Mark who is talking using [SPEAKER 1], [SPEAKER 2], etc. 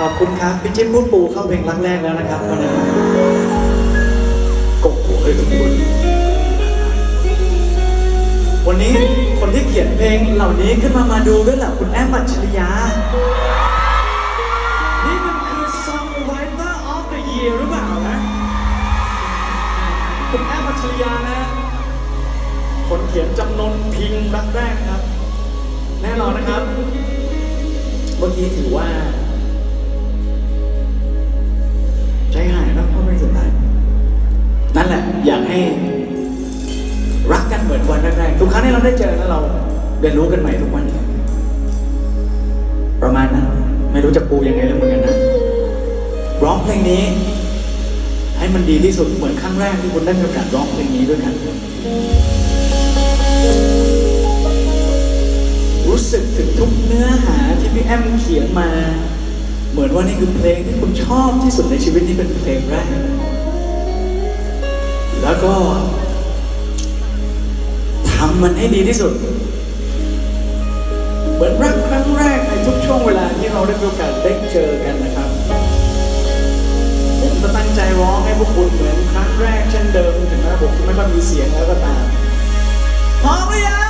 [SPEAKER 1] ขอบคุณครับ พี่จิ๊บพูดปูเข้าเพลงรักแรกแล้วนะครับวันนี้กบหัวให้ทุกคนวันนี้คนที่เขียนเพลงเหล่านี้ขึ้นมามาดูด้วยแหละคุณแอมมัจฉริยา นี่มันคือ Songwriter of the Year หรือเปล่านะ คุณแอมมัจฉริยานะ คนเขียนจำนนพิงรักแรกครับ แน่นอนนะครับ เมื่อกี้ถือว่า อยากให้รักกันเหมือนวันแรกๆทุกครั้งที่เราได้เจอแล้วเราเรียนรู้กันใหม่ทุกวัน ประมาณนั้น ไม่รู้จะปูยังไงแล้วเหมือนกันนะร้องเพลงนี้ ให้มันดีที่สุดเหมือนครั้งแรกที่คุณได้มีโอกาสร้องเพลงนี้ด้วยกัน รู้สึกถึงทุกเนื้อหาที่พี่แอมเขียนมา เหมือนว่านี่คือเพลงที่คุณชอบที่สุดในชีวิตนี้เป็นเพลงแรก ก็ทำมันให้ดีที่สุด เหมือนรักครั้งแรกในทุกช่วงเวลาที่เราได้โอกาสได้เจอกันนะครับผมจะตั้งใจร้องให้พวกคุณเหมือนครั้งแรกเช่นเดิมถึงแม้ผมจะไม่ค่อยมีเสียงแล้วก็ตามพร้อมหรือยัง